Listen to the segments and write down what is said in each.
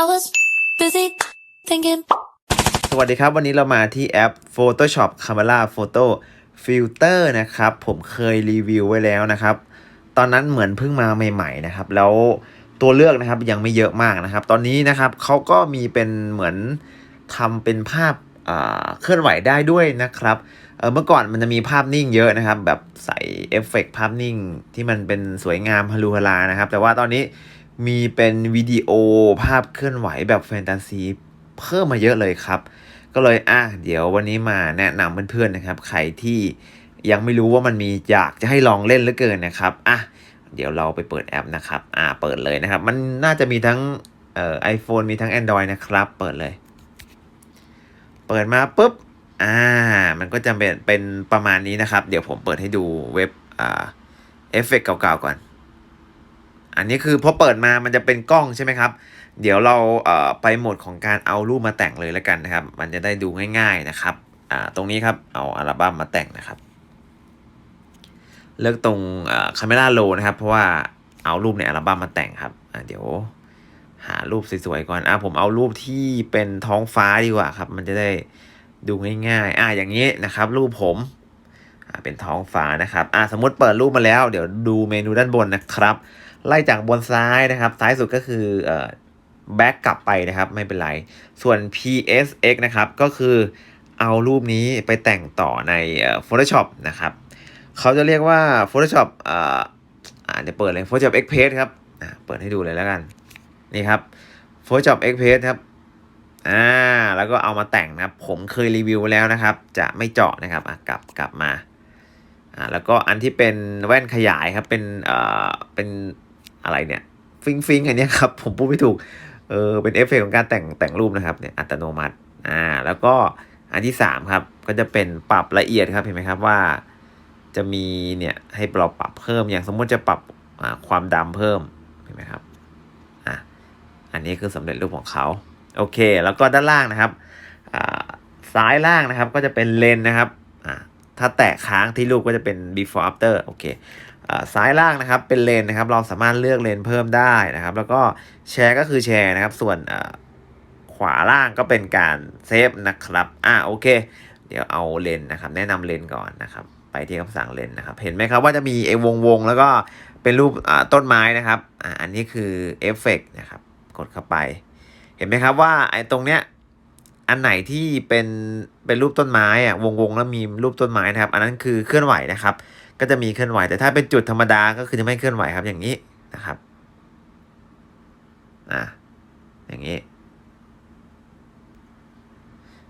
I was busy thinking. สวัสดีครับ วันนี้เรามาที่แอป Photoshop Camera Photo Filter นะครับ ผมเคยรีวิวไว้แล้วนะครับ ตอนนั้นเหมือนเพิ่งมาใหม่ ๆ นะครับ แล้วตัวเลือกนะครับยังไม่เยอะมากนะครับ ตอนนี้นะครับเขาก็มีเป็นเหมือนทำเป็นภาพเคลื่อนไหวได้ด้วยนะครับเมื่อก่อนมันจะมีภาพนิ่งเยอะนะครับ แบบใส่เอฟเฟกต์ภาพนิ่งที่มันเป็นสวยงามฮารูฮารานะครับ แต่ว่าตอนนี้ มีเป็นวิดีโอภาพเคลื่อนไหวแบบแฟนตาซีเพิ่มมาเยอะเลยครับ ก็เลยอะเดี๋ยววันนี้มาแนะนำเพื่อนๆนะครับ ใครที่ยังไม่รู้ว่ามันมีอยากจะให้ลองเล่นเหลือเกินนะครับอะเดี๋ยวเราไปเปิดแอปนะครับอ่าเปิดเลยนะครับ มันน่าจะมีทั้งเอ่อไอโฟนมีทั้ง Android นะครับ เปิดเลย เปิดมาปุ๊บอ่ามันก็จะเป็นเป็นประมาณนี้นะครับ เดี๋ยวผมเปิดให้ดูเว็บอ่าเอฟเฟกเก่าๆก่อน อันนี้คือพอเปิดมามันจะเป็นกล้องใช่ไหมครับ เดี๋ยวเราเอ่อไปโหมดของการเอารูปมาแต่งเลยแล้วกันนะครับ มันจะได้ดูง่าย ๆนะครับอ่าตรงนี้ครับเอาอัลบั้มมาแต่งนะครับ เลือกตรงคาเมราโลนะครับ เพราะว่าเอารูปในอัลบั้มมาแต่งครับอ่าเดี๋ยวหารูปสวยๆก่อนอ่าผมเอารูปที่เป็นท้องฟ้าดีกว่าครับ มันจะได้ดูง่ายๆ อ่าอย่างนี้นะครับ รูปผมอ่าเป็นท้องฟ้านะครับ อ่าสมมติเปิดรูปมาแล้ว เดี๋ยวดูเมนูด้านบนนะครับ ไล่จากบนซ้ายนะครับ ซ้ายสุดก็คือเอ่อแบ็กกลับไปนะครับ ไม่เป็นไร ส่วน PSX นะครับ ก็คือเอารูปนี้ไปแต่งต่อใน Photoshop นะครับเขาจะเรียกว่า Photoshop เอ่ออาเดี๋ยวเปิดเลย Photoshop Express ครับเปิดให้ดูเลยแล้วกัน นี่ครับ Photoshop Express ครับอ่าแล้วก็เอามาแต่งนะครับ ผมเคยรีวิวแล้วนะครับ จะไม่เจาะนะครับอะกลับกลับมาอ่าแล้วก็อันที่เป็นแว่นขยายครับเป็นเอ่อเป็น อะไรเนี่ยฟิงฟิงอันนี้ครับผมพูดไม่ถูกเออเป็นเอฟเฟกต์ของการแต่งแต่งรูปนะครับเนี่ยอัตโนมัติอ่าแล้วก็อันที่สามครับก็จะเป็นปรับละเอียดครับเห็นไหมครับว่า จะมีเนี่ยให้เราปรับเพิ่มอย่างสมมติจะปรับความดำเพิ่มเห็นไหมครับอะอันนี้คือสำเร็จรูปของเขาโอเค แล้วก็ด้านล่างนะครับอ่าซ้ายล่างนะครับก็จะเป็นเลนส์นะครับอ่าถ้าแตะค้างที่รูปก็จะเป็น before after โอเค ซ้ายล่างนะครับเป็นเลนนะครับ เราสามารถเลือกเลนเพิ่มได้นะครับ แล้วก็แชร์ก็คือแชร์นะครับ ส่วนขวาล่างก็เป็นการเซฟนะครับอ่าโอเค เดี๋ยวเอาเลนนะครับ แนะนำเลนก่อนนะครับ ไปที่คำสั่งเลนนะครับ เห็นไหมครับว่าจะมีไอ้วงวงแล้วก็เป็นรูปต้นไม้นะครับอ่าอันนี้คือเอฟเฟกนะครับ กดเข้าไป เห็นไหมครับว่าไอ้ตรงเนี้ยอันไหนที่เป็นเป็นรูปต้นไม้อะวงวงแล้วมีรูปต้นไม้นะครับ อันนั้นคือเคลื่อนไหวนะครับ ก็จะมีเคลื่อนไหว แต่ถ้าเป็นจุดธรรมดาก็คือจะไม่เคลื่อนไหวครับอย่างนี้นะครับอะอย่างนี้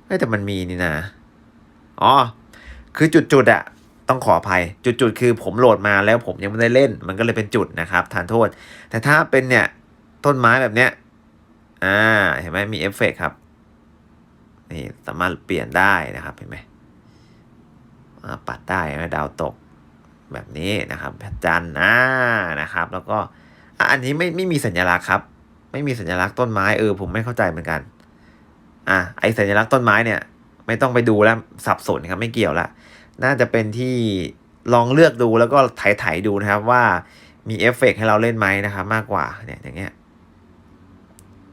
เฮ้ยแต่มันมีนี่นะอ๋อคือจุดๆอะต้องขออภัย จุดๆคือผมโหลดมาแล้วผมยังไม่ได้เล่น มันก็เลยเป็นจุดนะครับทานโทษ แต่ถ้าเป็นเนี่ยต้นไม้แบบเนี้ยอ่าเห็นไหมมีเอฟเฟกต์ครับนี่สามารถเปลี่ยนได้นะครับเห็นไหมอ่าปัดได้ไหมดาวตก แบบนี้นะครับพระจันทร์อ่านะครับ แล้วก็อันนี้ไม่ไม่มีสัญลักษณ์ครับ ไม่มีสัญลักษณ์ต้นไม้เออผมไม่เข้าใจเหมือนกัน อะไอสัญลักษณ์ต้นไม้เนี่ย ไม่ต้องไปดูแล้วสับสนครับไม่เกี่ยวละน่าจะเป็นที่ลองเลือกดูแล้วก็ไถๆดูนะครับว่ามีเอฟเฟกต์ให้เราเล่นไหมนะครับมากกว่าเนี่ยอย่างเงี้ย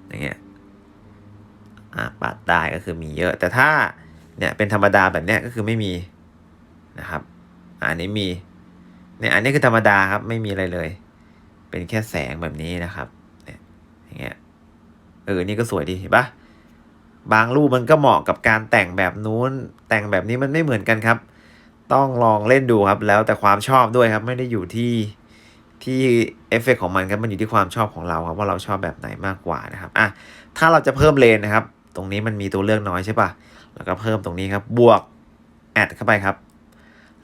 อย่างเงี้ยอะปัดได้ก็คือมีเยอะ แต่ถ้าเนี่ยเป็นธรรมดาแบบเนี้ยก็คือไม่มีนะครับอันนี้มี เนี่ยอันนี้คือธรรมดาครับไม่มีอะไรเลย เป็นแค่แสงแบบนี้นะครับเนี่ยอย่างเงี้ยเออนี่ก็สวยดีเห็นปะบางรูปมันก็เหมาะกับการแต่งแบบนู้น แต่งแบบนี้มันไม่เหมือนกันครับ ต้องลองเล่นดูครับ แล้วแต่ความชอบด้วยครับ ไม่ได้อยู่ที่ที่เอฟเฟกของมันครับมันอยู่ที่ความชอบของเราครับว่าเราชอบแบบไหนมากกว่านะครับอะถ้าเราจะเพิ่มเลนนะครับ ตรงนี้มันมีตัวเลือกน้อยใช่ปะแล้วก็เพิ่มตรงนี้ครับบวกแอดเข้าไปครับ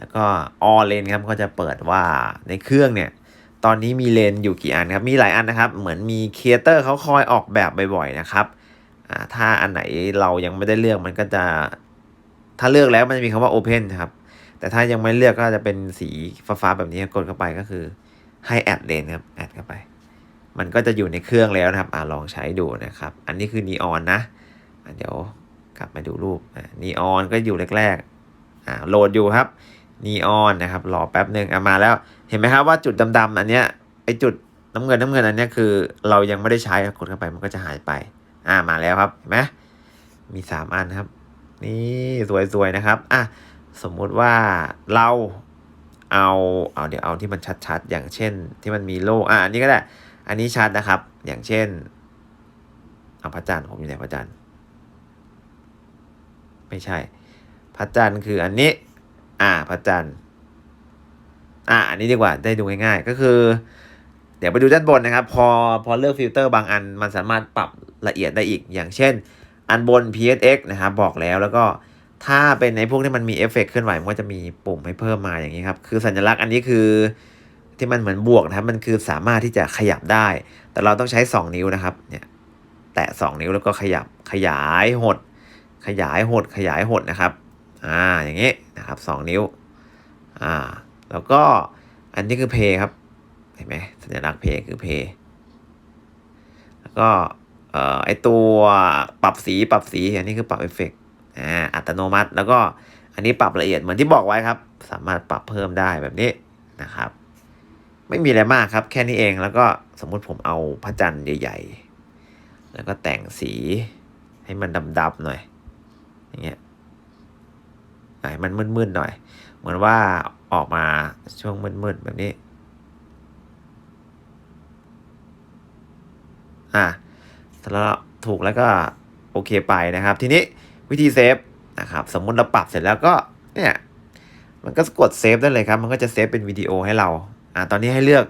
แล้วก็ออเลนครับก็จะเปิดว่าในเครื่องเนี่ย ตอนนี้มีเลนอยู่กี่อันครับ มีหลายอันนะครับ เหมือนมีครีเอเตอร์เขาคอยออกแบบบ่อยๆนะครับถ้าอันไหนเรายังไม่ได้เลือกมันก็จะ ถ้าเลือกแล้วมันจะมีคำว่า Open นครับ แต่ถ้ายังไม่เลือกก็จะเป็นสีฟ้าๆแบบนี้กดเข้าไปก็คือให้แอดเลนครับแอดเข้าไป มันก็จะอยู่ในเครื่องแล้วนะครับอลองใช้ดูนะครับ อันนี้คือนีออนนะเดี๋ยวกลับมาดูรูปนีออนก็อยู่แรกๆโหลดอยู่ครับ นีออนนะครับรอแป๊บหนึ่งอะมาแล้วเห็นไหมครับว่าจุดดำๆอันเนี้ยไอจุดน้ำเงินน้ำเงินอันเนี้ยคือเรายังไม่ได้ใช้กดเข้าไปมันก็จะหายไป อ่ามาแล้วครับเห็นไหมมีสามอันครับ นี่สวยๆนะครับอะสมมุติว่าเราเอาเอาเดี๋ยวเอาที่มันชัดๆ อย่างเช่นที่มันมีโลกอะอันนี้ก็ได้ อันนี้ชัดนะครับ อย่างเช่นเอาพระจันทร์ผมอยู่ไหนพระจันทร์ไม่ใช่พระจันทร์คืออันนี้ อ่าพระจันทร์อ่าอันนี้ดีกว่าได้ดูง่ายๆ ก็คือ เดี๋ยวไปดูด้านบนนะครับ พอพอเลือกฟิลเตอร์บางอันมันสามารถปรับละเอียดได้อีก อย่างเช่น อันบน PSX นะครับบอกแล้วแล้วก็ถ้าเป็นในพวกที่มันมีเอฟเฟกต์เคลื่อนไหวมันก็จะมีปุ่มให้เพิ่มมาอย่างนี้ครับ คือสัญลักษณ์อันนี้คือที่มันเหมือนบวกนะครับ มันคือสามารถที่จะขยับได้ แต่เราต้องใช้ 2 นิ้วนะครับ เนี่ย แตะ 2 นิ้วแล้วก็ขยับขยายหด ขยายหดขยายหดนะครับ อ่าอย่างนี้นะครับ2นิ้วอ่าแล้วก็อันนี้คือเพย์ครับเห็นไหมสัญลักษณ์เพย์คือเพย์แล้วก็เอ่อไอตัวปรับสีปรับสีอันนี้คือปรับเอฟเฟกต์อ่าอัตโนมัติ แล้วก็อันนี้ปรับละเอียดเหมือนที่บอกไว้ครับ สามารถปรับเพิ่มได้แบบนี้นะครับ ไม่มีอะไรมากครับแค่นี้เองแล้วก็สมมุติผมเอาพระจันทร์ใหญ่ๆแล้วก็แต่งสีให้มันดำๆหน่อยอย่างเงี้ย มันมืดๆหน่อย เหมือนว่าออกมาช่วงมืดๆแบบนี้ อะถ้าเราถูกแล้วก็โอเคไปนะครับ ทีนี้วิธีเซฟนะครับสมมุติเราปรับเสร็จแล้วก็เนี่ยมันก็กดเซฟได้เลยครับ มันก็จะเซฟเป็นวิดีโอให้เราอ่าตอนนี้ให้เลือก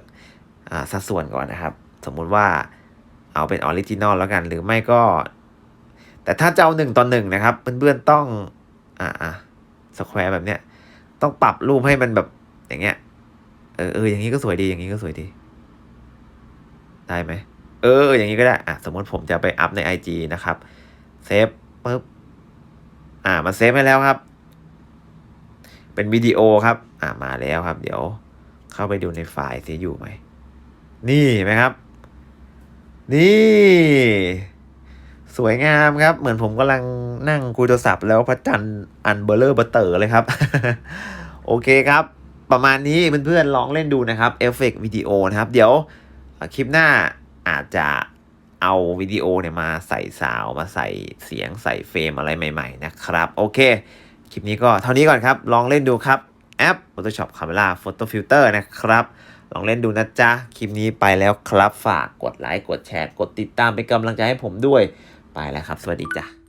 อ่าสัดส่วนก่อนนะครับ สมมุติว่าเอาเป็นออริจินอลแล้วกัน หรือไม่ก็ แต่ถ้าจะเอาหนึ่งต่อหนึ่งนะครับเพื่อนๆต้องอ่าอ่า สแควร์แบบเนี้ยต้องปรับรูปให้มันแบบอย่างเงี้ย เออเอออย่างนี้ก็สวยดีอย่างนี้ก็สวยดี ได้ไหมเออ อย่างนี้ก็ได้อะสมมติผมจะไปอัพใน IG นะครับเซฟปุ๊บอ่ามันเซฟให้แล้วครับ เป็นวิดีโอครับ อ่ามาแล้วครับ เดี๋ยวเข้าไปดูในไฟล์สิอยู่ไหม นี่เห็นไหมครับ นี่ สวยงามครับ เหมือนผมกำลังนั่งคุยโทรศัพท์แล้วพระจันทร์อันเบลเลอร์เบอร์เตอร์เลยครับ โอเคครับ ประมาณนี้เพื่อนๆลองเล่นดูนะครับเอฟเฟกต์วิดีโอนะครับ เดี๋ยวคลิปหน้าอาจจะเอาวิดีโอเนี่ยมาใส่สาวมาใส่เสียงใส่เฟรมอะไรใหม่ๆนะครับ โอเค คลิปนี้ก็เท่านี้ก่อนครับ ลองเล่นดูครับแอป Photoshop Camera Photo Filter นะครับ ลองเล่นดูนะจ๊ะ คลิปนี้ไปแล้วครับฝากกดไลค์กดแชร์กดติดตามเป็นกำลังใจให้ผมด้วย ไปแล้วครับ สวัสดีจ้ะ